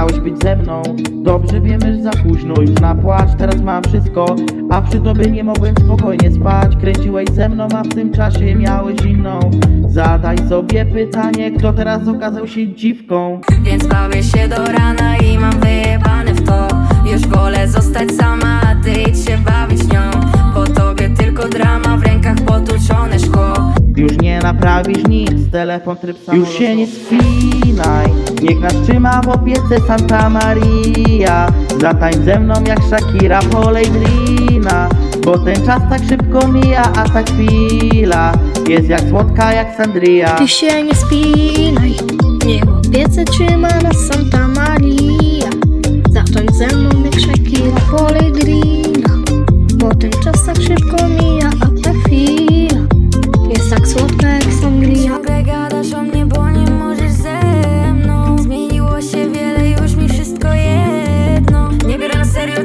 być ze mną. Dobrze wiemy, że za późno już na płacz. Teraz mam wszystko, a przy tobie nie mogłem spokojnie spać. Kręciłeś ze mną, a w tym czasie miałeś inną. Zadaj sobie pytanie, kto teraz okazał się dziwką? Więc bawię się naprawisz nic, telefon tryb Już się nie spinaj, niech nas trzyma w opiece Santa Maria. Zatań ze mną jak Shakira, polej drina Bo ten czas tak szybko mija, a ta chwila Jest jak słodka, jak sangria Ty się nie spinaj, niech opiece trzyma nas Santa Maria.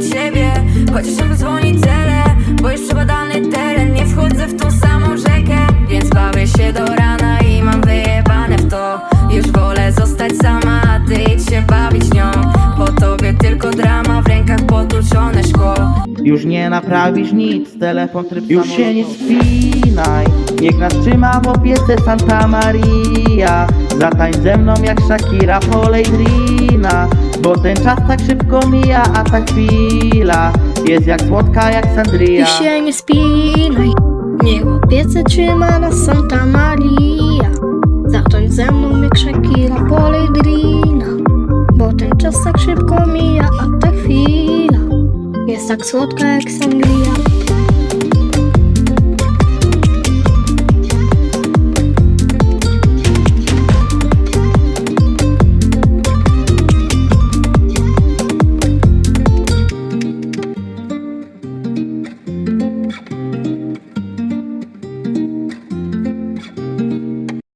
Serio ciebie, chociaż ciągle dzwoni tele Bo już przebadany teren, nie wchodzę w tą samą rzekę Więc bawię się do rana i mam wyjebane w to. Już wolę zostać sama, a ty idź się bawić nią. Po tobie tylko drama, w rękach potłuczone szkło. Już nie naprawisz nic, telefon tryb Już się nie spinaj, niech nas trzyma w opiece Santa Maria Zatań ze mną jak Shakira, polej drina Bo ten czas tak szybko mija, a ta chwila Jest jak słodka, jak sangria Ty się nie spinaj, niech opiece trzyma nas Santa Maria. Zatań ze mną jak Shakira, polej drina. Bo ten czas tak szybko mija, a ta chwila jest tak słodka jak sangria.